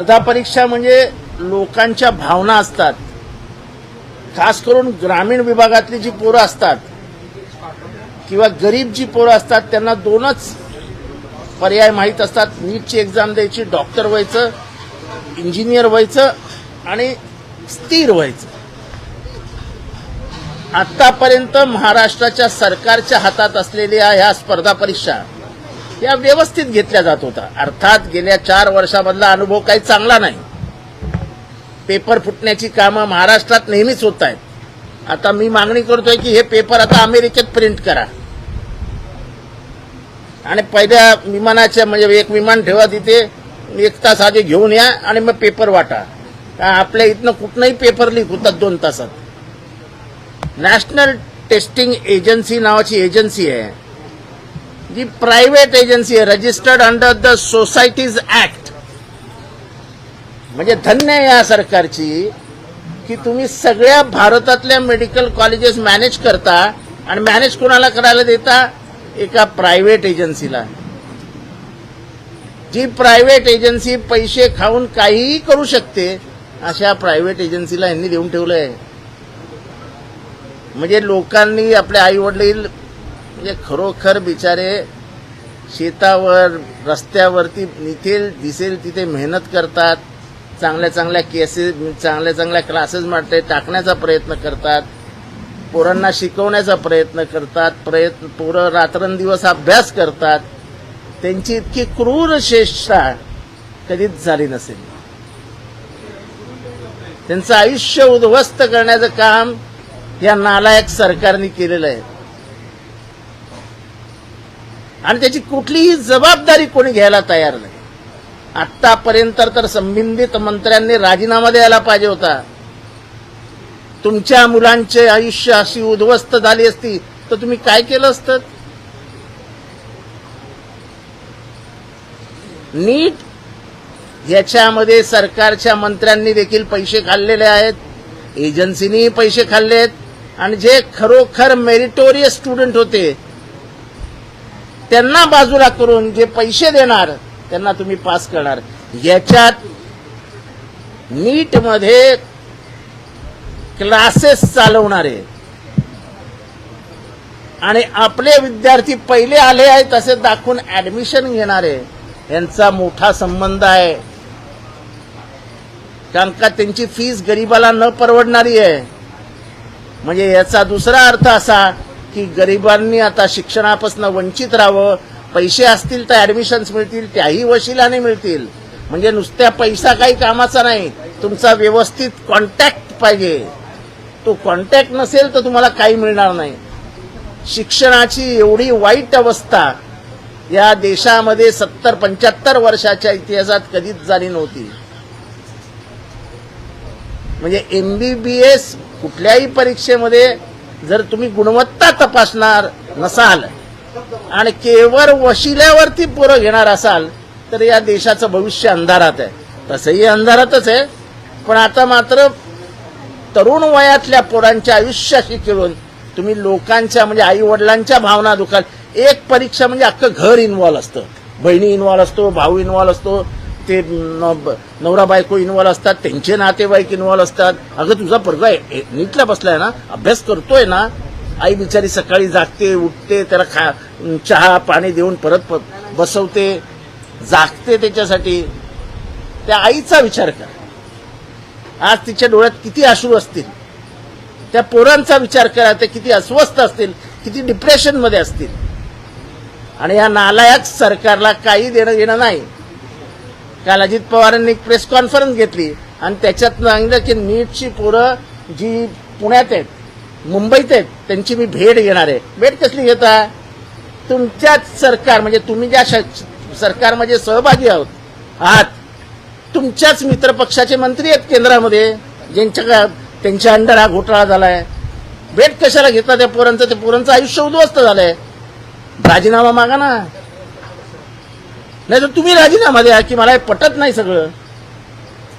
स्पर्धा परीक्षा म्हणजे लोकांच्या भावना असतात. खास करून ग्रामीण विभागातली जी पोरं असतात किंवा गरीब जी पोरं असतात त्यांना दोनच पर्याय माहीत असतात. नीटची एक्झाम द्यायची डॉक्टर व्हायचं इंजिनियर व्हायचं आणि स्थिर व्हायचं. आतापर्यंत महाराष्ट्राच्या सरकारच्या हातात असलेल्या ह्या स्पर्धा परीक्षा या व्यवस्थित घेतल्या जात होत्या अर्थात गेल्या चार वर्षामधला अनुभव काही चांगला नाही. पेपर फुटण्याची कामं महाराष्ट्रात नेहमीच होत आहेत. आता मी मागणी करतोय की हे पेपर आता अमेरिकेत प्रिंट करा. आणि पहिल्या विमानाच्या म्हणजे एक विमान ठेवा तिथे एक तास आधी घेऊन या आणि मग पेपर वाटा. आपल्या इथनं कुठनंही पेपर लीक होतात दोन तासात. नॅशनल टेस्टिंग एजन्सी नावाची एजन्सी आहे. जी प्रायव्हेट एजन्सी आहे registered under the societies act म्हणजे धन्य आहे या सरकारची की तुम्ही सगळ्या भारतातल्या मेडिकल कॉलेजेस मॅनेज करता आणि मॅनेज कोणाला करायला देता? एका प्रायव्हेट एजन्सीला जी प्रायव्हेट एजन्सी पैसे खाऊन काहीही करू शकते अशा प्रायव्हेट एजन्सीला यांनी देऊन ठेवलंय. म्हणजे लोकांनी आपले आई वडील म्हणजे खरोखर बिचारे शेतावर रस्त्यावरती निथेल दिसेल तिथे मेहनत करतात चांगल्या चांगल्या केसेस चांगल्या चांगल्या क्लासेस मांडते टाकण्याचा प्रयत्न करतात पोरांना शिकवण्याचा प्रयत्न करतात प्रयत्न पोरं रात्रंदिवस अभ्यास करतात. त्यांची इतकी क्रूर चेष्टा कधीच झाली नसेल. त्यांचं आयुष्य उद्ध्वस्त करण्याचं काम या नालायक सरकारने केलेलं आहे. आणि त्याची कुठलीही जबाबदारी कोणी घ्यायला तयार नाही. आतापर्यंत तर संबंधित मंत्र्यांनी राजीनामा द्यायला पाहिजे होता. तुमच्या मुलांचे आयुष्य अशी उद्ध्वस्त झाली असती तर तुम्ही काय केलं असतं? नीट याच्यामध्ये सरकारच्या मंत्र्यांनी देखील पैसे खाल्लेले आहेत एजन्सीनीही पैसे खाल्ले आहेत आणि जे खरोखर मेरिटोरियस स्टुडंट होते त्यांना बाजूला करून जे पैसे देणार त्यांना तुम्ही पास करणार. याच्यात नीटमध्ये क्लासेस चालवणारे आणि आपले विद्यार्थी पहिले आले आहेत असे दाखवून ऍडमिशन घेणारे यांचा मोठा संबंध आहे. कारण का त्यांची फीस गरीबाला न परवडणारी आहे. म्हणजे याचा दुसरा अर्थ असा की गरिबांनी आता शिक्षणापासून वंचित राहावं. पैसे असतील तर ऍडमिशन्स मिळतील त्याही वशिलाने मिळतील. म्हणजे नुसत्या पैसा काही कामाचा नाही. तुमचा व्यवस्थित कॉन्टॅक्ट पाहिजे. तो कॉन्टॅक्ट नसेल तर तुम्हाला काही मिळणार नाही. शिक्षणाची एवढी वाईट अवस्था या देशामध्ये सत्तर पंच्याहत्तर वर्षाच्या इतिहासात कधीच झाली नव्हती. म्हणजे एमबीबीएस कुठल्याही परीक्षेमध्ये जर तुम्ही गुणवत्ता तपासणार नसाल आणि केवळ वशिल्यावरती पोरं घेणार असाल तर या देशाचं भविष्य अंधारात आहे. तसंही अंधारातच आहे. पण आता मात्र तरुण वयातल्या पोरांच्या आयुष्याशी खेळून तुम्ही लोकांच्या म्हणजे आई वडिलांच्या भावना दुखाल. एक परीक्षा म्हणजे अख्खं घर इन्व्हॉल्व असतं. बहिणी इन्व्हॉल्व असतो भाऊ इन्व्हॉल्व असतो. ते नवरा बायको इन्व्हॉल्व असतात त्यांचे नातेवाईक इन्व्हॉल्व असतात. अगं तुझा पोरगा नीटला बसलाय ना अभ्यास करतोय ना आई बिचारी सकाळी जागते उठते त्याला खा चहा पाणी देऊन परत प- बसवते जागते त्याच्यासाठी. त्या आईचा विचार कर. आज तिच्या डोळ्यात किती अश्रू असतील? त्या पोरांचा विचार करा ते किती अस्वस्थ असतील किती डिप्रेशनमध्ये असतील. आणि या नालायक सरकारला काही देणं घेणं नाही. काल अजित पवारांनी एक प्रेस कॉन्फरन्स घेतली आणि त्याच्यात सांगितलं की नीटची पोरं जी पुण्यात आहेत मुंबईत आहेत त्यांची मी भेट घेणार आहे. भेट कसली घेता? तुमच्याच सरकार म्हणजे तुम्ही ज्या श- सरकारमध्ये सहभागी आहोत आहात तुमच्याच मित्रपक्षाचे मंत्री आहेत केंद्रामध्ये ज्यांच्या त्यांच्या अंडर हा घोटाळा झालाय. भेट कशाला घेता त्या पोरांचं? ते पोरांचं आयुष्य उद्ध्वस्त झालंय. राजीनामा मागा ना. नाही तर तुम्ही राजीनामा द्या की मला हे पटत नाही सगळं.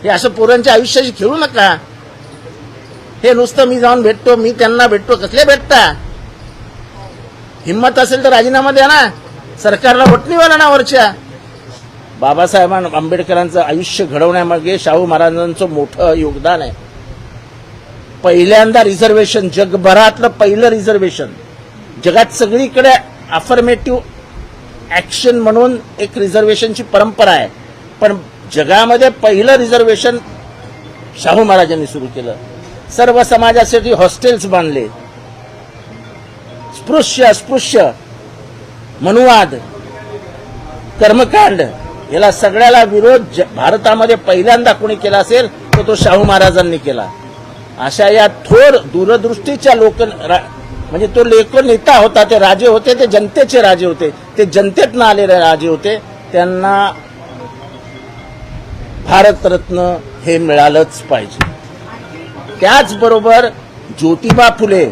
हे असं पोरांच्या आयुष्याशी खेळू नका. हे नुसतं मी जाऊन भेटतो मी त्यांना भेटतो कसले भेटता? हिंमत असेल तर राजीनामा द्या ना. सरकारला वटणीवाला ना वरच्या. बाबासाहेब आंबेडकरांचं आयुष्य घडवण्यामागे शाहू महाराजांचं मोठं योगदान आहे. पहिल्यांदा रिझर्वेशन जगभरातलं पहिलं रिझर्वेशन. जगात सगळीकडे अफर्मेटिव्ह ॲक्शन म्हणून एक रिझर्वेशनची परंपरा आहे. पण जगामध्ये पहिलं रिझर्वेशन शाहू महाराजांनी सुरू केलं. सर्व समाजासाठी हॉस्टेल्स बांधले. स्पृश्य अस्पृश्य मनुवाद कर्मकांड याला सगळ्याला विरोध ज- भारतामध्ये पहिल्यांदा कोणी केला असेल तर तो शाहू महाराजांनी केला. अशा या थोर दूरदृष्टीच्या लोक म्हणजे तो लेख नेता होता ते राजे होते ते जनतेचे राजे होते. ते जनतेतनं आलेले राजे होते त्यांना भारतरत्न हे मिळालंच पाहिजे. त्याचबरोबर ज्योतिबा फुले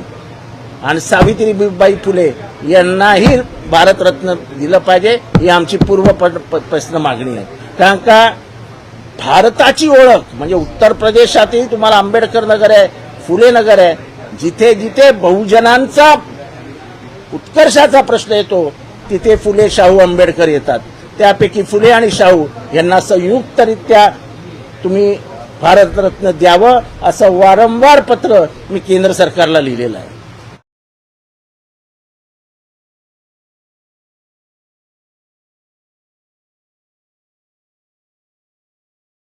आणि सावित्रीबाई फुले यांनाही भारतरत्न दिलं पाहिजे ही आमची पूर्व प्रश्न मागणी आहे. कारण का भारताची ओळख म्हणजे उत्तर प्रदेशातही तुम्हाला आंबेडकर नगर आहे फुले नगर आहे जिथे जिथे बहुजनांचा उत्कर्षाचा प्रश्न येतो तिथे फुले शाहू आंबेडकर येतात. त्यापैकी फुले आणि शाहू यांना संयुक्तरित्या तुम्ही भारतरत्न द्यावं असं वारंवार पत्र मी केंद्र सरकारला लिहिलेलं आहे.